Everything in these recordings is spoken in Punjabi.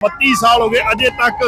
32 ਸਾਲ ਹੋ ਗਏ ਅਜੇ ਤੱਕ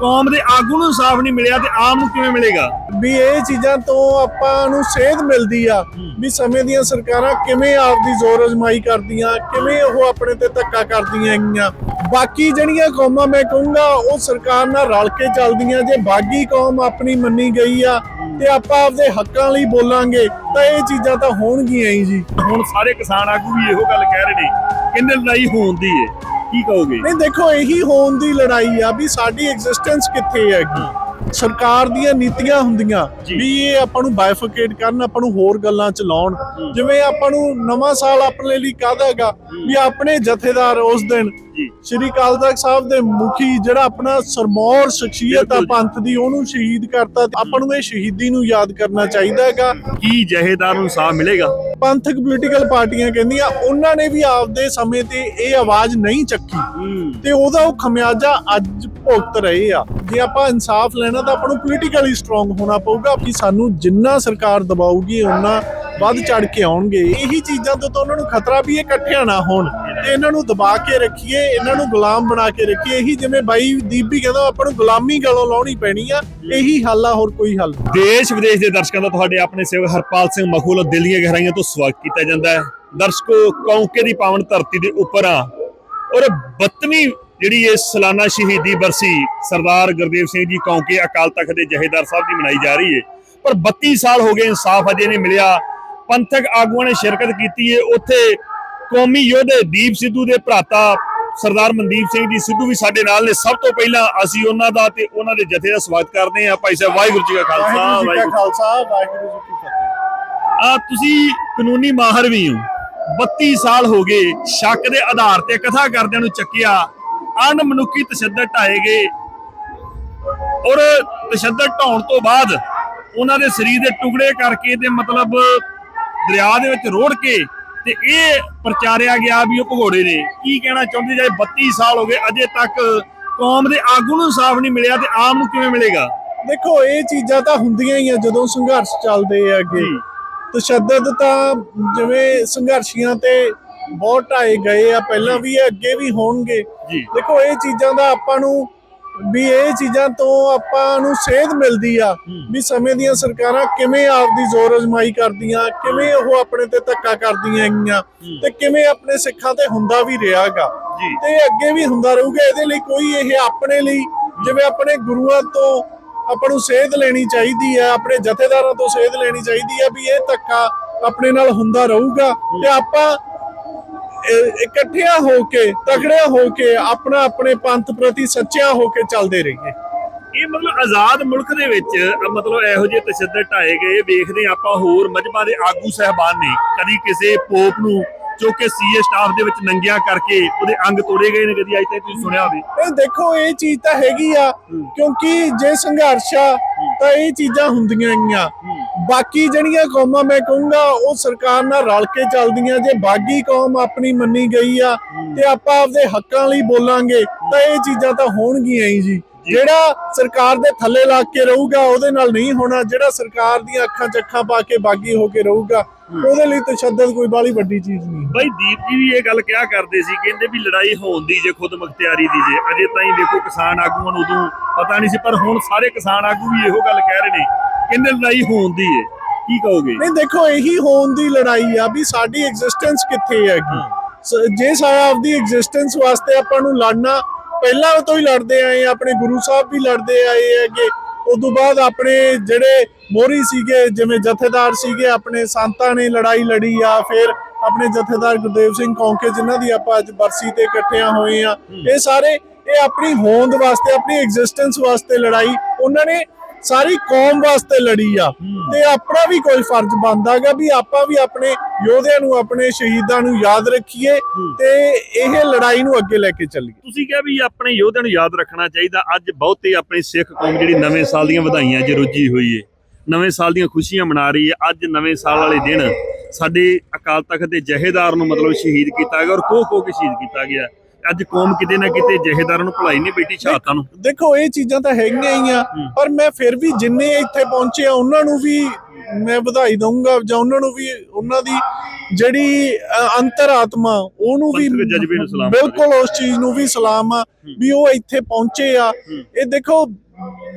ਕੌਮ ਦੇ ਆਗੂ ਨੂੰ ਇਨਸਾਫ ਨਹੀਂ ਮਿਲਿਆ ਤੇ ਆਮ ਨੂੰ ਕਿਵੇਂ ਮਿਲੇਗਾ? ਵੀ ਇਹ ਚੀਜ਼ਾਂ ਤੋਂ ਆਪਾਂ ਨੂੰ ਸੇਧ ਮਿਲਦੀ ਆ ਵੀ ਸਮੇਂ ਦੀਆਂ ਸਰਕਾਰਾਂ ਕਿਵੇਂ ਆਪਦੀ ਜ਼ੋਰ ਅਜ਼ਮਾਈ ਕਰਦੀਆਂ ਕਿਵੇਂ ਉਹ ਆਪਣੇ ਤੇ ਧੱਕਾ ਕਰਦੀਆਂ ਹੈਗੀਆਂ। ਬਾਕੀ ਜਿਹੜੀਆਂ ਕੌਮਾਂ ਮੈਂ ਕਹੂੰਗਾ ਉਹ ਸਰਕਾਰ ਨਾਲ ਰਲ ਕੇ ਚੱਲਦੀਆਂ ਜੇ ਬਾਗੀ ਕੌਮ ਆਪਣੀ ਮੰਨੀ ਗਈ ਆ ਤੇ ਆਪਾਂ ਆਪਦੇ ਹੱਕਾਂ ਲਈ ਬੋਲਾਂਗੇ ਤਾਂ ਇਹ ਚੀਜ਼ਾਂ ਤਾਂ ਹੋਣਗੀਆਂ ਹੀ ਜੀ। ਹੁਣ ਸਾਰੇ ਕਿਸਾਨ ਆਗੂ ਵੀ ਇਹੋ ਗੱਲ ਕਹਿ ਰਹੇ ਨੇ ਕਹਿੰਦੇ ਲੜਾਈ ਹੋਣ ਦੀ ਏ। ਕੀ ਕਹੋਗੇ? ਨਹੀਂ ਦੇਖੋ ਇਹੀ ਹੋਣ ਦੀ ਲੜਾਈ ਆ ਵੀ ਸਾਡੀ ਐਗਜ਼ਿਸਟੈਂਸ ਕਿੱਥੇ ਹੈਗੀ? ਸਰਕਾਰ ਦੀਆਂ ਨੀਤੀਆਂ ਹੁੰਦੀਆਂ। ਵੀ ਇਹ ਆਪਾਂ ਨੂੰ ਬਾਈਫਿਕੇਟ ਕਰਨ ਆਪਾਂ ਨੂੰ ਹੋਰ ਗੱਲਾਂ ਚ ਲਾਉਣ। ਜਿਵੇਂ ਆਪਾਂ ਨੂੰ ਨਵਾਂ ਸਾਲ ਆਪਣੇ ਲਈ ਕਾਹਦਾ ਹੈਗਾ? ਵੀ ਆਪਣੇ ਜਥੇਦਾਰ ਉਸ ਦਿਨ ਜੀ। ਸ਼੍ਰੀ ਅਕਾਲ ਤਖਤ ਸਾਹਿਬ ਦੇ ਮੁਖੀ ਜਿਹੜਾ ਆਪਣਾ ਸਰਮੌਰ ਸ਼ਖਸੀਅਤ ਆ। ਪੰਥ ਦੀ ਉਹਨੂੰ ਸ਼ਹੀਦ ਕਰਤਾ ਆਪਾਂ ਨੂੰ ਇਹ ਸ਼ਹੀਦੀ ਨੂੰ ਯਾਦ ਕਰਨਾ ਚਾਹੀਦਾ ਹੈਗਾ। ਕੀ ਜਹੇਦਾਰ ਨੂੰ ਇਨਸਾਫ ਮਿਲੇਗਾ? ਪੰਥਕ ਪੋਲੀਟੀਕਲ ਪਾਰਟੀਆਂ ਕਹਿੰਦੀਆਂ ਉਹਨਾਂ ਨੇ ਵੀ ਆਪਦੇ ਸਮੇਂ ਤੇ ਇਹ ਆਵਾਜ਼ ਨਹੀਂ ਚੱਕੀ। ਤੇ ਉਹਦਾ ਉਹ ਖਮਿਆਜਾ ਅੱਜ ਭੁਗਤ ਰਹੇ ਆ। ਜੇ ਆਪਾਂ ਇਨਸਾਫ ਲੈਣਾ ਤਾਂ ਆਪਾਂ ਨੂੰ ਪੋਲੀਟੀਕਲੀ ਸਟਰੋਂਗ ਹੋਣਾ ਪਊਗਾ ਕਿ ਸਾਨੂੰ ਜਿੰਨਾ ਸਰਕਾਰ ਦਬਾਊਗੀ ਉਹਨਾਂ ਵੱਧ ਚੜ ਕੇ ਆਉਣਗੇ। ਇਹੀ ਚੀਜ਼ਾਂ ਤੋਂ ਤਾਂ ਉਹਨਾਂ ਨੂੰ ਖਤਰਾ ਵੀ ਇਕੱਠਿਆਂ ਨਾ ਹੋਣ। ਤੇ ਇਹਨਾਂ ਨੂੰ ਦਬਾ ਕੇ ਰੱਖੀਏ, ਇਹਨਾਂ ਨੂੰ ਗੁਲਾਮ ਬਣਾ ਕੇ ਰੱਖੀਏ। ਇਹੀ ਜਿਵੇਂ ਬਾਈ ਦੀਪ ਵੀ ਕਹਿੰਦਾ, ਆਪਾਂ ਨੂੰ ਗੁਲਾਮੀ ਗਲੋਂ ਲਾਉਣੀ ਪੈਣੀ ਆ। ਇਹੀ ਹੱਲ ਆ, ਹੋਰ ਕੋਈ ਹੱਲ ਦੇਸ਼ ਵਿਦੇਸ਼ ਦੇ ਦਰਸ਼ਕਾਂ ਦਾ ਤੁਹਾਡੇ ਆਪਣੇ ਸੇਵਕ ਹਰਪਾਲ ਸਿੰਘ ਮਖੂਲ ਦਿਲ ਦੀਆਂ ਗਹਿਰਾਈਆਂ ਤੋਂ ਸਵਾਗਤ ਕੀਤਾ ਜਾਂਦਾ ਹੈ। ਦਰਸ਼ਕੋ, ਕੌਂਕੇ ਦੀ ਪਾਵਨ ਧਰਤੀ ਦੇ ਉੱਪਰ ਆ। ਔਰ 32ਵੀਂ ਜਿਹੜੀ ਇਹ ਸਾਲਾਨਾ ਸ਼ਹੀਦੀ ਬਰਸੀ ਸਰਦਾਰ ਗੁਰਦੇਵ ਸਿੰਘ ਜੀ ਕੌਂਕੇ ਅਕਾਲ ਤਖਤ ਦੇ ਜਹੇਦਾਰ ਸਾਹਿਬ ਦੀ ਮਨਾਈ ਜਾ ਰਹੀ ਹੈ ਪਰ 32 ਸਾਲ ਹੋ ਗਏ, ਇਨਸਾਫ ਅਜੇ ਨਹੀਂ ਮਿਲਿਆ। ਪੰਥਕ ਆਗੂਆਂ ਨੇ ਸ਼ਿਰਕਤ ਕੀਤੀ ਹੈ। ਉੱਥੇ ਕੌਮੀ ਯੋਧੇ ਦੀਪ ਸਿੱਧੂ ਦੇ ਭਰਾਤਾ ਸਰਦਾਰ ਮਨਦੀਪ ਸਿੰਘ ਜੀ ਸਿੱਧੂ ਵੀ ਸਾਡੇ ਨਾਲ ਨੇ। ਸਭ ਤੋਂ ਪਹਿਲਾਂ ਅਸੀਂ ਉਹਨਾਂ ਦਾ ਤੇ ਉਹਨਾਂ ਦੇ ਜਥੇ ਦਾ ਸਵਾਗਤ ਕਰਦੇ ਹਾਂ। ਭਾਈ ਸਾਹਿਬ ਵਾਹਿਗੁਰੂ ਜੀ ਕਾ ਖਾਲਸਾ ਵਾਹਿਗੁਰੂ ਜੀ ਕਾ ਖਾਲਸਾ ਵਾਹਿਗੁਰੂ ਜੀ ਕੀ ਫਤਿਹ। ਆ ਤੁਸੀਂ ਕਾਨੂੰਨੀ ਮਾਹਰ ਵੀ ਹੋ। 32 ਸਾਲ ਹੋ ਗਏ ਸ਼ੱਕ ਦੇ ਆਧਾਰ ਤੇ ਕਥਾ ਕਰਦਿਆਂ ਨੂੰ ਚੱਕਿਆ। ਅਣਮਨੁੱਖੀ ਤਸ਼ੱਦਦ ਢਾਏ ਗਏ। ਔਰ ਤਸ਼ੱਦਦ ਢਾਉਣ ਤੋਂ ਬਾਅਦ ਉਹਨਾਂ ਦੇ ਸਰੀਰ ਦੇ ਟੁਕੜੇ ਕਰਕੇ ਤੇ ਮਤਲਬ ਦਰਿਆ ਦੇ ਵਿੱਚ ਰੋੜ ਕੇ ਤੇ ਇਹ ਪ੍ਰਚਾਰਿਆ ਗਿਆ ਵੀ ਉਹ ਭਗੋੜੇ ਨੇ। ਕੀ ਕਹਿਣਾ ਚਾਹੁੰਦੇ ਜੇ 32 ਸਾਲ ਹੋ ਗਏ ਅਜੇ ਤੱਕ ਕੌਮ ਦੇ ਆਗੂ ਨੂੰ ਇਨਸਾਫ ਨਹੀਂ ਮਿਲਿਆ ਤੇ ਆਮ ਨੂੰ ਕਿਵੇਂ ਮਿਲੇਗਾ? ਦੇਖੋ ਇਹ ਚੀਜ਼ਾਂ ਤਾਂ ਹੁੰਦੀਆਂ ਹੀ ਆ ਜਦੋਂ ਸੰਘਰਸ਼ ਚੱਲਦੇ ਆ ਅੱਗੇ। ਤਸ਼ੱਦਦ ਤਾਂ ਜਿਵੇਂ ਸੰਘਰਸ਼ੀਆਂ ਤੇ ਬਹੁਤ ਢਾਏ ਗਏ ਆ ਪਹਿਲਾਂ ਵੀ ਅੱਗੇ ਵੀ ਹੋਣਗੇ। ਦੇਖੋ ਇਹ ਚੀਜ਼ਾਂ ਦਾ ਆਪਾਂ ਨੂੰ ਵੀ ਇਹ ਚੀਜ਼ਾਂ ਤੋਂ ਆਪਾਂ ਨੂੰ ਸੇਧ ਮਿਲਦੀ ਆ ਵੀ ਸਮੇਂ ਦੀਆਂ ਸਰਕਾਰਾਂ ਕਿਵੇਂ ਆਪਦੀ ਜ਼ੋਰ ਅਜ਼ਮਾਈ ਕਰਦੀਆਂ ਕਿਵੇਂ ਉਹ ਆਪਣੇ ਤੇ ਧੱਕਾ ਕਰਦੀਆਂ ਹੈਗੀਆਂ ਤੇ ਕਿਵੇਂ ਆਪਣੇ ਸਿੱਖਾਂ ਤੇ ਹੁੰਦਾ ਵੀ ਰਿਹਾਗਾ। ਤੇ ਅੱਗੇ ਵੀ ਹੁੰਦਾ ਰਹੂਗਾ ਇਹਦੇ ਲਈ ਕੋਈ ਇਹ ਆਪਣੇ ਲਈ ਜਿਵੇਂ ਆਪਣੇ ਗੁਰੂਆਂ ਤੋਂ ਆਪਾਂ ਨੂੰ ਸੇਧ ਲੈਣੀ ਚਾਹੀਦੀ ਹੈ ਆਪਣੇ ਜਥੇਦਾਰਾਂ ਤੋਂ ਸੇਧ ਲੈਣੀ ਚਾਹੀਦੀ ਹੈ ਵੀ ਇਹ ਧੱਕਾ ਆਪਣੇ ਨਾਲ ਹੁੰਦਾ ਰਹੂਗਾ ਤੇ ਆਪਾਂ ਇਕੱਠਿਆਂ ਹੋ ਕੇ ਤਕੜਿਆਂ ਹੋ ਕੇ ਆਪਣਾ ਆਪਣੇ ਪੰਥ ਪ੍ਰਤੀ ਸੱਚਿਆਂ ਹੋ ਕੇ ਚੱਲਦੇ ਰਹੀਏ। ਇਹ ਮਤਲਬ ਆਜ਼ਾਦ ਮੁਲਕ ਦੇ ਵਿੱਚ ਮਤਲਬ ਇਹੋ ਜਿਹੇ ਤਸ਼ੱਦਦ ਢਾਏ ਗਏ ਵੇਖਦੇ ਹਾਂ ਆਪਾਂ ਹੋਰ ਮਜਬਾਂ ਦੇ ਆਗੂ ਸਹਿਬਾਨ ਨੇ ਕਦੀ ਕਿਸੇ ਪੋਪ ਨੂੰ ਜੋ ਕਿ ਸੀਏ ਸਟਾਫ ਦੇ ਵਿੱਚ ਨੰਗਿਆਂ ਕਰਕੇ ਉਹਦੇ ਅੰਗ ਤੋੜੇ ਗਏ ਨੇ ਕਦੀ ਅੱਜ ਤੱਕ ਤੁਸੀਂ ਸੁਣਿਆ ਹੋਵੇ। ਇਹ ਦੇਖੋ ਇਹ ਚੀਜ਼ ਤਾਂ ਹੈਗੀ ਆ ਕਿਉਂਕਿ ਜੇ ਸੰਘਰਸ਼ ਆ ਤਾਂ ਇਹ ਚੀਜ਼ਾਂ ਹੁੰਦੀਆਂ ਗੀਆਂ ਬਾਕੀ ਜਿਹੜੀਆਂ ਕੌਮਾਂ ਮੈਂ ਕਹੂੰਗਾ ਉਹ ਸਰਕਾਰ ਨਾਲ ਰਲ ਕੇ ਚੱਲਦੀਆਂ ਜੇ ਬਾਗੀ ਕੌਮ ਆਪਣੀ ਮੰਨੀ ਗਈ ਆ ਤੇ ਆਪਾਂ ਆਪਦੇ ਹੱਕਾਂ ਲਈ ਬੋਲਾਂਗੇ ਤਾਂ ਇਹ ਚੀਜ਼ਾਂ ਤਾਂ ਹੋਣਗੀਆਂ ਹੀ ਜੀ। ਜਿਹੜਾ ਸਰਕਾਰ ਦੇ ਥੱਲੇ ਲੱਗ ਕੇ ਰਹੂਗਾ ਉਹਦੇ ਨਾਲ ਨਹੀਂ ਹੋਣਾ ਜਿਹੜਾ ਸਰਕਾਰ ਦੀਆਂ ਅੱਖਾਂ 'ਚ ਅੱਖਾਂ ਪਾ ਕੇ ਬਾਗੀ ਹੋ ਕੇ ਰਹੂਗਾ ਉਹਦੇ ਲਈ ਤਸ਼ੱਦਦ ਕੋਈ ਬਾਲੀ ਵੱਡੀ ਚੀਜ਼ ਨਹੀਂ। ਬਾਈ ਦੀਪ ਜੀ ਵੀ ਇਹ ਗੱਲ ਕਿਹਾ ਕਰਦੇ ਸੀ ਕਹਿੰਦੇ ਵੀ ਲੜਾਈ ਹੋਣ ਦੀ ਜੇ ਖੁਦ ਮੁਖਤਿਆਰੀ ਦੀ ਜੇ। ਅਜੇ ਤਾਈਂ ਦੇਖੋ ਕਿਸਾਨ ਆਗੂਆਂ ਨੂੰ ਉਦੋਂ ਪਤਾ ਨਹੀਂ ਸੀ ਪਰ ਹੁਣ ਸਾਰੇ ਕਿਸਾਨ ਆਗੂ ਵੀ ਇਹੋ ਗੱਲ ਕਹਿ ਰਹੇ ਨੇ। ਕਹਿੰਦੇ ਲੜਾਈ ਹੋਣ ਦੀ ਏ। ਕੀ ਕਹੋਗੇ? ਨਹੀਂ ਦੇਖੋ ਇਹੀ ਹੋਣ ਦੀ ਲੜਾਈ ਆ ਵੀ ਸਾਡੀ ਐਗਜ਼ਿਸਟੈਂਸ ਕਿੱਥੇ ਹੈਗੀ। ਜੇ ਸਾਡਾ ਆਪਦੀ ਐਗਜ਼ਿਸਟੈਂਸ ਵਾਸਤੇ ਆਪਾਂ ਨੂੰ ਲੜਨਾ ਪਹਿਲਾਂ ਤੋਂ ਹੀ ਲੜਦੇ ਆਏ ਆ, ਆਪਣੇ ਗੁਰੂ ਸਾਹਿਬ ਵੀ ਲੜਦੇ ਆਏ ਹੈਗੇ। ਉਸ ਤੋਂ ਬਾਅਦ ਆਪਣੇ ਜਿਹੜੇ ਮੋਹਰੀ ਸੀਗੇ ਜਿਵੇਂ ਜਥੇਦਾਰ ਸੀਗੇ ਆਪਣੇ ਸੰਤਾਂ ਨੇ ਲੜਾਈ ਲੜੀ ਆ ਫਿਰ ਆਪਣੇ ਜਥੇਦਾਰ ਗੁਰਦੇਵ ਸਿੰਘ ਕੌਂਕੇ ਜਿਨ੍ਹਾਂ ਦੀ ਆਪਾਂ ਅੱਜ ਬਰਸੀ ਤੇ ਇਕੱਠਿਆਂ ਹੋਏ ਆ। ਇਹ ਸਾਰੇ ਇਹ ਆਪਣੀ ਹੋਂਦ ਵਾਸਤੇ ਆਪਣੀ ਐਗਜ਼ਿਸਟੈਂਸ ਵਾਸਤੇ ਲੜਾਈ ਉਹਨਾਂ ਨੇ ਸਾਰੀ ਕੌਮ ਵਾਸਤੇ ਲੜੀ ਆ। ਤੇ ਆਪਣਾ ਵੀ ਕੋਈ ਫਰਜ਼ ਬਣਦਾ ਹੈਗਾ ਵੀ ਆਪਾਂ ਵੀ ਆਪਣੇ ਯੋਧਿਆਂ ਨੂੰ ਆਪਣੇ ਸ਼ਹੀਦਾਂ ਨੂੰ ਯਾਦ ਰੱਖੀਏ ਤੇ ਇਹ ਲੜਾਈ ਨੂੰ ਅੱਗੇ ਲੈ ਕੇ ਚੱਲੀਏ। ਤੁਸੀਂ ਕਿਹਾ ਵੀ ਆਪਣੇ ਯੋਧਿਆਂ ਨੂੰ ਯਾਦ ਰੱਖਣਾ ਚਾਹੀਦਾ। ਅੱਜ ਬਹੁਤੇ ਆਪਣੀ ਸਿੱਖ ਕੌਮ ਜਿਹੜੀ ਨਵੇਂ ਸਾਲ ਦੀਆਂ ਵਧਾਈਆਂ 'ਚ ਰੁੱਝੀ ਹੋਈ ਏ। ਨਵੇਂ ਸਾਲ ਦੀਆਂ ਖੁਸ਼ੀਆਂ ਮਨਾ ਰਹੀ ਹੈ ਅੱਜ ਨਵੇਂ ਸਾਲ ਵਾਲੇ ਦਿਨ ਸਾਡੇ ਅਕਾਲ ਤਖਤ ਦੇ ਜਹੇਦਾਰ ਨੂੰ ਮਤਲਬ ਸ਼ਹੀਦ ਕੀਤਾ ਗਿਆ ਔਰ ਕੋਹ ਕੋਹ ਕੇ ਸ਼ਹੀਦ ਕੀਤਾ ਗਿਆ। ਅੱਜ ਕੌਮ ਕਿਤੇ ਨਾ ਕਿਤੇ ਜਹੇਦਾਰਾਂ ਨੂੰ ਭੁਲਾਈ ਨਹੀਂ ਬੇਟੀ ਸ਼ਹਾਦਤਾਂ ਨੂੰ। ਦੇਖੋ ਇਹ ਚੀਜ਼ਾਂ ਤਾਂ ਹੈਗੀਆਂ ਹੀ ਆ ਪਰ ਮੈਂ ਫਿਰ ਵੀ ਜਿੰਨੇ ਇੱਥੇ ਪਹੁੰਚੇ ਆ ਉਹਨਾਂ ਨੂੰ ਵੀ ਮੈਂ ਵਧਾਈ ਦਊਂਗਾ ਜਾਂ ਉਹਨਾਂ ਨੂੰ ਵੀ ਉਹਨਾਂ ਦੀ ਜਿਹੜੀ ਅੰਤਰਾਤਮਾ ਉਹਨੂੰ ਵੀ ਬਿਲਕੁਲ ਉਸ ਚੀਜ਼ ਨੂੰ ਵੀ ਸਲਾਮ ਆ ਵੀ ਉਹ ਇੱਥੇ ਪਹੁੰਚੇ ਆ। ਇਹ ਦੇਖੋ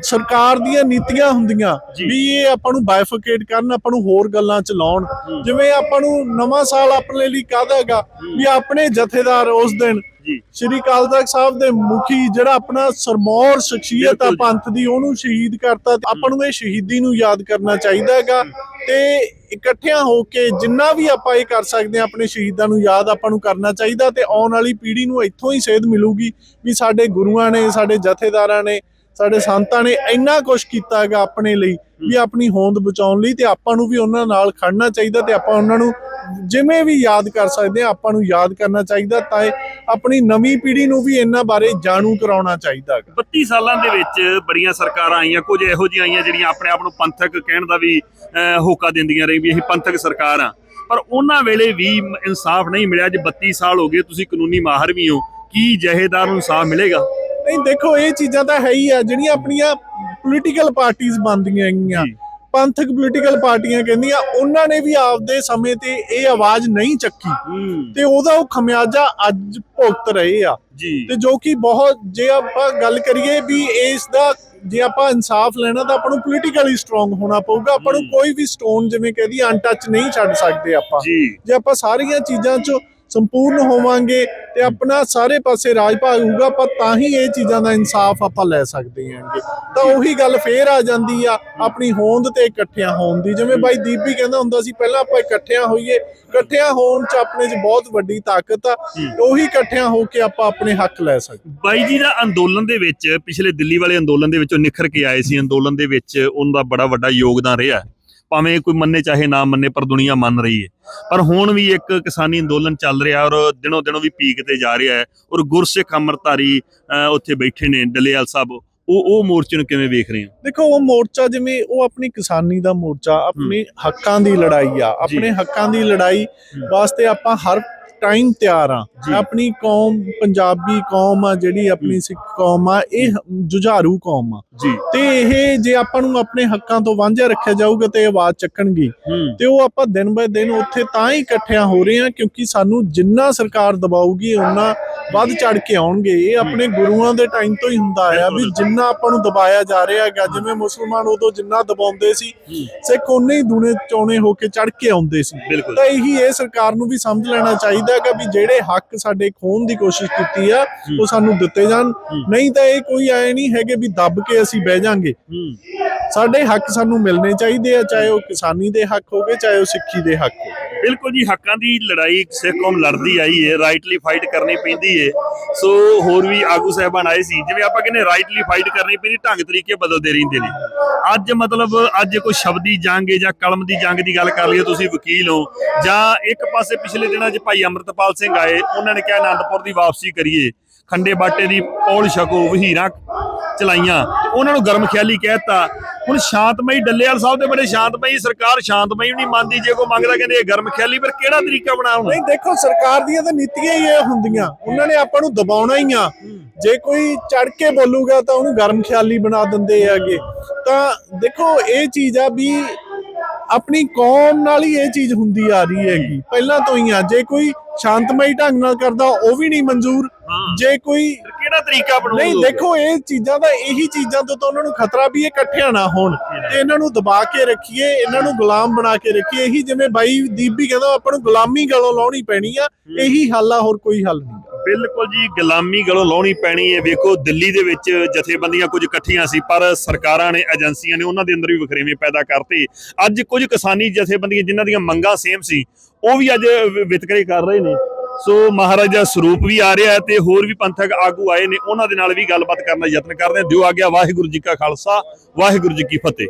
ਸਰਕਾਰ ਦੀਆਂ ਨੀਤੀਆਂ ਹੁੰਦੀਆਂ। ਵੀ ਇਹ ਆਪਾਂ ਨੂੰ ਬਾਇਫਿਕੇਟ ਕਰਨ ਆਪਾਂ ਨੂੰ ਹੋਰ ਗੱਲਾਂ ਚ ਲਾਉਣ। ਜਿਵੇਂ ਆਪਾਂ ਨੂੰ ਨਵਾਂ ਸਾਲ ਆਪਣੇ ਲਈ ਕਾਹਦਾ ਹੈਗਾ ਵੀ ਆਪਣੇ ਜਥੇਦਾਰ ਉਸ ਦਿਨ ਜੀ। ਸ਼੍ਰੀ ਅਕਾਲ ਤਖਤ ਸਾਹਿਬ ਦੇ ਮੁਖੀ ਜਿਹੜਾ ਆਪਣਾ ਸਰਮੌਰ ਸ਼ਖਸੀਅਤ ਆ। ਪੰਥ ਦੀ ਉਹਨੂੰ ਸ਼ਹੀਦ ਕਰਤਾ। ਆਪਾਂ ਨੂੰ ਇਹ ਸ਼ਹੀਦੀ ਨੂੰ ਯਾਦ ਕਰਨਾ ਚਾਹੀਦਾ ਹੈਗਾ। ਤੇ ਇਕੱਠਿਆਂ ਹੋ ਕੇ ਜਿੰਨਾ ਵੀ ਆਪਾਂ ਇਹ ਕਰ ਸਕਦੇ ਆ ਆਪਣੇ ਸ਼ਹੀਦਾਂ ਨੂੰ ਯਾਦ ਆਪਾਂ ਨੂੰ ਕਰਨਾ ਚਾਹੀਦਾ ਤੇ ਆਉਣ ਵਾਲੀ ਪੀੜ੍ਹੀ ਨੂੰ ਇੱਥੋਂ ਹੀ ਸੇਧ ਮਿਲੂਗੀ ਵੀ ਸਾਡੇ ਗੁਰੂਆਂ ਨੇ ਸਾਡੇ ਜਥੇਦਾਰਾਂ ਨੇ ਸਾਡੇ ਸੰਤਾਂ ਨੇ ਇੰਨਾ ਕੁਝ ਕੀਤਾ ਹੈਗਾ ਆਪਣੇ ਲਈ ਵੀ ਆਪਣੀ ਹੋਂਦ ਬਚਾਉਣ ਲਈ ਤੇ ਆਪਾਂ ਨੂੰ ਵੀ ਉਹਨਾਂ ਨਾਲ ਖੜਨਾ ਚਾਹੀਦਾ ਤੇ ਆਪਾਂ ਉਹਨਾਂ ਨੂੰ ਜਿਵੇਂ ਵੀ ਯਾਦ ਕਰ ਸਕਦੇ ਆ ਆਪਾਂ ਨੂੰ ਯਾਦ ਕਰਨਾ ਚਾਹੀਦਾ ਤਾਂ ਇਹ ਆਪਣੀ ਨਵੀਂ ਪੀੜ੍ਹੀ ਨੂੰ ਵੀ ਇਹਨਾਂ ਬਾਰੇ ਜਾਣੂ ਕਰਾਉਣਾ ਚਾਹੀਦਾ ਹੈਗਾ। 32 ਸਾਲਾਂ ਦੇ ਵਿੱਚ ਬੜੀਆਂ ਸਰਕਾਰਾਂ ਆਈਆਂ ਕੁਝ ਇਹੋ ਜਿਹੀਆਂ ਆਈਆਂ ਜਿਹੜੀਆਂ ਆਪਣੇ ਆਪ ਨੂੰ ਪੰਥਕ ਕਹਿਣ ਦਾ ਵੀ ਹੋਕਾ ਦਿੰਦੀਆਂ ਰਹੀ ਵੀ ਅਸੀਂ ਪੰਥਕ ਸਰਕਾਰ ਆ ਪਰ ਉਹਨਾਂ ਵੇਲੇ ਵੀ ਇਨਸਾਫ ਨਹੀਂ ਮਿਲਿਆ ਅੱਜ 32 ਸਾਲ ਹੋ ਗਏ ਤੁਸੀਂ ਕਾਨੂੰਨੀ ਮਾਹਰ ਵੀ ਹੋ ਕੀ ਜਹੇਦਾਰ ਨੂੰ ਇਨਸਾਫ ਮਿਲੇਗਾ? ਨਹੀਂ ਦੇਖੋ ਇਹ ਚੀਜ਼ਾਂ ਤਾਂ ਹੈ ਹੀ ਆ ਜਿਹੜੀਆਂ ਆਪਣੀਆਂ ਪੋਲੀਟੀਕਲ ਪਾਰਟੀਆਂ ਬਣਦੀਆਂ ਹੈਗੀਆਂ। ਪੰਥਕ ਪੋਲੀਟੀਕਲ ਪਾਰਟੀਆਂ ਕਹਿੰਦੀਆਂ ਉਹਨਾਂ ਨੇ ਵੀ ਆਪਦੇ ਸਮੇਂ ਤੇ ਇਹ ਆਵਾਜ਼ ਨਹੀਂ ਚੱਕੀ। ਤੇ ਉਹਦਾ ਉਹ ਖਮਿਆਜਾ ਅੱਜ ਭੁਗਤ ਰਹੇ ਆ। ਤੇ ਜੋ ਕਿ ਬਹੁਤ ਜੇ ਆਪਾਂ ਗੱਲ ਕਰੀਏ ਵੀ ਇਸ ਦਾ ਜੇ ਆਪਾਂ ਇਨਸਾਫ ਲੈਣਾ ਤਾਂ ਆਪਾਂ ਨੂੰ ਪੋਲੀਟੀਕਲੀ ਸਟਰੋਂਗ ਹੋਣਾ ਪਊਗਾ। ਆਪਾਂ ਨੂੰ। ਕੋਈ ਵੀ ਸਟੋਨ ਜਿਵੇਂ ਕਹਦੀ ਅਨਟੱਚ ਨਹੀਂ ਛੱਡ ਸਕਦੇ ਆਪਾਂ। ਜੇ ਆਪਾਂ ਸਾਰੀਆਂ ਚੀਜ਼ਾਂ 'ਚ ਸੰਪੂਰਨ ਹੋਵਾਂਗੇ ਤੇ ਆਪਣਾ ਸਾਰੇ ਪਾਸੇ ਰਾਜ ਭਾਗ ਹੋਊਗਾ ਆਪਾਂ ਤਾਂ ਹੀ ਇਹ ਚੀਜ਼ਾਂ ਦਾ ਇਨਸਾਫ ਆਪਾਂ ਲੈ ਸਕਦੇ ਹਾਂਗੇ। ਤਾਂ ਉਹੀ ਗੱਲ ਫੇਰ ਆ ਜਾਂਦੀ ਆ ਆਪਣੀ ਹੋਂਦ ਤੇ ਇਕੱਠਿਆਂ ਹੋਣ ਦੀ। ਜਿਵੇਂ ਬਾਈ ਦੀਪ ਵੀ ਕਹਿੰਦਾ ਹੁੰਦਾ ਸੀ ਪਹਿਲਾਂ ਆਪਾਂ ਇਕੱਠਿਆਂ ਹੋਈਏ ਇਕੱਠਿਆਂ ਹੋਣ 'ਚ ਆਪਣੇ 'ਚ ਬਹੁਤ ਵੱਡੀ ਤਾਕਤ ਆ ਉਹੀ ਇਕੱਠਿਆਂ ਹੋ ਕੇ ਆਪਾਂ ਆਪਣੇ ਹੱਕ ਲੈ ਸਕਦੇ। ਬਾਈ ਜੀ ਦਾ ਅੰਦੋਲਨ ਦੇ ਵਿੱਚ ਪਿਛਲੇ ਦਿੱਲੀ ਵਾਲੇ ਅੰਦੋਲਨ ਦੇ ਵਿੱਚੋਂ ਨਿਖਰ ਕੇ ਆਏ ਸੀ। ਅੰਦੋਲਨ ਦੇ ਵਿੱਚ ਉਹਨਾਂ ਦਾ ਬੜਾ ਵੱਡਾ ਯੋਗਦਾਨ ਰਿਹਾ। ਭਾਵੇਂ ਕੋਈ ਮੰਨੇ ਚਾਹੇ ਨਾ ਮੰਨੇ ਪਰ ਦੁਨੀਆ ਮੰਨ ਰਹੀ ਹੈ। ਪਰ ਹੁਣ ਵੀ ਇੱਕ ਕਿਸਾਨੀ ਅੰਦੋਲਨ ਚੱਲ ਰਿਹਾ ਔਰ ਦਿਨੋਂ ਦਿਨੋਂ ਵੀ ਪੀਕ ਤੇ ਜਾ ਰਿਹਾ ਹੈ ਔਰ ਗੁਰਸਿੱਖ ਅੰਮ੍ਰਿਤਧਾਰੀ ਅਹ, ਉੱਥੇ ਬੈਠੇ ਨੇ ਡੱਲੇਵਾਲ ਸਾਹਿਬ। ਉਹ ਉਹ ਮੋਰਚੇ ਨੂੰ ਕਿਵੇਂ ਵੇਖ ਰਹੇ ਹੋ? ਦੇਖੋ ਉਹ ਮੋਰਚਾ ਜਿਵੇਂ ਉਹ ਆਪਣੀ ਕਿਸਾਨੀ ਦਾ ਮੋਰਚਾ ਆਪਣੇ ਹੱਕਾਂ ਦੀ ਲੜਾਈ ਆ। ਆਪਣੇ ਹੱਕਾਂ ਦੀ ਲੜਾਈ ਵਾਸਤੇ ਆਪਾਂ ਹਰ ਟਾਈਮ ਤਿਆਰ ਆ। ਆਪਣੀ ਕੌਮ ਪੰਜਾਬੀ ਕੌਮ ਆ ਜਿਹੜੀ ਆਪਣੀ ਸਿੱਖ ਕੌਮ ਆ ਇਹ ਜੁਝਾਰੂ ਕੌਮ ਆ। ਜੀ। ਤੇ ਇਹ ਜੇ ਆਪਾਂ ਨੂੰ ਆਪਣੇ ਹੱਕਾਂ ਤੋਂ ਵਾਂਝਾ ਰੱਖਿਆ ਜਾਊਗਾ ਤੇ ਆਵਾਜ਼ ਚੱਕਣਗੇ। ਤੇ ਉਹ ਆਪਾਂ ਦਿਨ ਬਾਏ ਦਿਨ ਉੱਥੇ ਤਾਂ ਹੀ ਇਕੱਠਿਆਂ ਹੋ ਰਹੇ ਆ ਕਿਉਂਕਿ ਸਾਨੂੰ ਜਿੰਨਾ ਸਰਕਾਰ ਦਬਾਊਗੀ ਉਹਨਾਂ ਵੱਧ ਚੜ ਕੇ ਆਉਣਗੇ। ਇਹ ਆਪਣੇ ਗੁਰੂਆਂ ਦੇ ਟਾਈਮ ਤੋਂ ਹੀ ਹੁੰਦਾ ਆਇਆ ਵੀ। ਜਿੰਨਾ ਆਪਾਂ ਨੂੰ ਦਬਾਇਆ ਜਾ ਰਿਹਾ ਹੈਗਾ ਜਿਵੇਂ ਮੁਸਲਮਾਨ ਉਦੋਂ ਜਿੰਨਾ ਦਬਾਉਂਦੇ ਸੀ ਸਿੱਖ ਉਹਨੇ ਹੀ ਦੂਨੇ ਚੌਣੇ ਹੋ ਕੇ ਚੜ ਕੇ ਆਉਂਦੇ ਸੀ। ਤਾਂ ਇਹੀ ਇਹ ਸਰਕਾਰ ਨੂੰ ਵੀ ਸਮਝ ਲੈਣਾ ਚਾਹੀਦਾ ਹੈਗਾ ਵੀ ਜਿਹੜੇ ਹੱਕ ਸਾਡੇ ਖੋਣ ਦੀ ਕੋਸ਼ਿਸ਼ ਕੀਤੀ ਆ ਉਹ ਸਾਨੂੰ ਦਿੱਤੇ ਜਾਣ। ਨਹੀਂ ਤਾਂ ਇਹ ਕੋਈ ਆਏ ਨਹੀਂ ਹੈਗੇ ਵੀ ਦੱਬ ਕੇ ਅਸੀਂ ਬਹਿ ਜਾਾਂਗੇ। ਸਾਡੇ ਹੱਕ ਸਾਨੂੰ ਮਿਲਣੇ ਚਾਹੀਦੇ ਆ ਚਾਹੇ ਉਹ ਕਿਸਾਨੀ ਦੇ ਹੱਕ ਹੋਵੇ ਚਾਹੇ ਉਹ ਸਿੱਖੀ ਦੇ ਹੱਕ ਹੋਵੇ। ਬਿਲਕੁਲ ਜੀ ਹੱਕਾਂ ਦੀ ਲੜਾਈ ਸਿੱਖ ਕੌਮ ਲੜਦੀ ਆਈ ਹੈ ਰਾਈਟਲੀ ਫਾਈਟ ਕਰਨੀ ਪੈਂਦੀ ਹੈ ਸੋ ਹੋਰ ਵੀ ਆਗੂ ਸਾਹਿਬਾਨ ਆਏ ਸੀ ਜਿਵੇਂ ਆਪਾਂ ਕਹਿੰਦੇ ਰਾਈਟਲੀ ਫਾਈਟ ਕਰਨੀ ਪੈਂਦੀ ਢੰਗ ਤਰੀਕੇ ਬਦਲਦੇ ਰਹਿੰਦੇ ਨੇ। ਅੱਜ ਮਤਲਬ ਅੱਜ ਕੋਈ ਸ਼ਬਦੀ ਜੰਗ ਹੈ ਜਾਂ ਕਲਮ ਦੀ ਜੰਗ ਦੀ ਗੱਲ ਕਰ ਲਈਏ, ਤੁਸੀਂ ਵਕੀਲ ਹੋ ਜਾਂ ਇੱਕ ਪਾਸੇ ਪਿਛਲੇ ਦਿਨਾਂ 'ਚ ਭਾਈ ਅੰਮ੍ਰਿਤਪਾਲ ਸਿੰਘ ਆਏ, ਉਹਨਾਂ ਨੇ ਕਿਹਾ ਆਨੰਦਪੁਰ ਦੀ ਵਾਪਸੀ ਕਰੀਏ, ਖੰਡੇ ਬਾਟੇ ਦੀ ਪੌਲ ਛਕੋ, ਵਹੀਰਾਂ ਚਲਾਈਆਂ, ਉਹਨਾਂ ਨੂੰ ਗਰਮ ਖਿਆਲੀ ਕਹਿਤਾ। ਹੁਣ ਸ਼ਾਂਤਮਈ ਡੱਲੇਵਾਲ ਸਾਹਿਬ ਦੇ ਬੜੇ ਸ਼ਾਂਤਮਈ, ਸਰਕਾਰ ਸ਼ਾਂਤਮਈ ਵੀ ਨਹੀਂ ਮੰਨਦੀ, ਜੇ ਕੋਈ ਮੰਗਦਾ ਕਹਿੰਦੇ ਇਹ ਗਰਮ ਖਿਆਲੀ ਪਰ ਕਿਹੜਾ ਤਰੀਕਾ ਬਣਾਉਣਾ? ਨਹੀਂ, ਦੇਖੋ, ਸਰਕਾਰ ਦੀਆਂ ਤਾਂ ਨੀਤੀਆਂ ਹੀ ਇਹ ਹੁੰਦੀਆਂ, ਉਹਨਾਂ ਨੇ ਆਪਾਂ ਨੂੰ ਦਬਾਉਣਾ ਹੀ ਆ। ਜੇ ਕੋਈ ਚੜ ਕੇ ਬੋਲੂਗਾ ਤਾਂ ਉਹਨੂੰ ਗਰਮ ਖਿਆਲੀ ਬਣਾ ਦਿੰਦੇ ਹੈਗੇ। ਤਾਂ ਦੇਖੋ, ਇਹ ਚੀਜ਼ ਆ ਵੀ ਆਪਣੀ ਕੌਮ ਨਾਲ ਹੀ ਇਹ ਚੀਜ਼ ਹੁੰਦੀ ਆ ਰਹੀ ਹੈਗੀ। ਪਹਿਲਾਂ ਤੋਂ ਹੀ ਆ। ਜੇ ਕੋਈ ਸ਼ਾਂਤਮਈ ਢੰਗ ਨਾਲ ਕਰਦਾ, ਉਹ ਵੀ ਨਹੀਂ ਮਨਜ਼ੂਰ। ਜੇ ਕੋਈ ਕਿਹੜਾ ਤਰੀਕਾ ਬਣਾਉਣਾ ਨਹੀਂ ਦੇਖੋ ਇਹ ਚੀਜ਼ਾਂ ਦਾ ਇਹੀ ਚੀਜ਼ਾਂ ਤੋਂ ਤਾਂ ਉਹਨਾਂ ਨੂੰ ਖਤਰਾ ਵੀ ਇਕੱਠਿਆਂ ਨਾ ਹੋਣ। ਤੇ ਇਹਨਾਂ ਨੂੰ ਦਬਾ ਕੇ ਰੱਖੀਏ ਇਹਨਾਂ ਨੂੰ ਗੁਲਾਮ ਬਣਾ ਕੇ ਰੱਖੀਏ। ਇਹੀ ਜਿਵੇਂ ਬਾਈ ਦੀਪ ਵੀ ਕਹਿੰਦਾ ਆਪਾਂ ਨੂੰ ਗੁਲਾਮੀ ਗਲੋਂ ਲਾਉਣੀ ਪੈਣੀ ਆ ਇਹੀ ਹੱਲ ਆ ਹੋਰ ਕੋਈ ਹੱਲ ਨਹੀਂ। ਬਿਲਕੁਲ ਜੀ ਗੁਲਾਮੀ ਗਲੋਂ ਲਾਉਣੀ ਪੈਣੀ ਹੈ। ਵੇਖੋ ਦਿੱਲੀ ਦੇ ਵਿੱਚ ਜਥੇਬੰਦੀਆਂ ਕੁਝ ਇਕੱਠੀਆਂ ਸੀ ਪਰ ਸਰਕਾਰਾਂ ਨੇ ਏਜੰਸੀਆਂ ਨੇ ਉਹਨਾਂ ਦੇ ਅੰਦਰ ਵੀ ਵਖਰੇਵੇਂ ਪੈਦਾ ਕਰਤੇ। ਅੱਜ ਕੁਝ ਕਿਸਾਨੀ ਜਥੇਬੰਦੀਆਂ ਜਿਨ੍ਹਾਂ ਦੀਆਂ ਮੰਗਾਂ ਸੇਮ ਸੀ ਉਹ ਵੀ ਅੱਜ ਵਿਤਕਰੇ ਕਰ ਰਹੇ ਨੇ। ਸੋ ਮਹਾਰਾਜਾ ਸਰੂਪ ਵੀ ਆ ਰਿਹਾ ਤੇ ਹੋਰ ਵੀ ਪੰਥਕ ਆਗੂ ਆਏ ਨੇ, ਉਹਨਾਂ ਦੇ ਨਾਲ ਵੀ ਗੱਲਬਾਤ ਕਰਨ ਦਾ ਯਤਨ ਕਰਦੇ ਹਾਂ। ਦਿਓ ਆ ਗਿਆ ਵਾਹਿਗੁਰੂ ਜੀ ਕਾ ਖਾਲਸਾ, ਵਾਹਿਗੁਰੂ ਜੀ ਕੀ ਫਤਿਹ।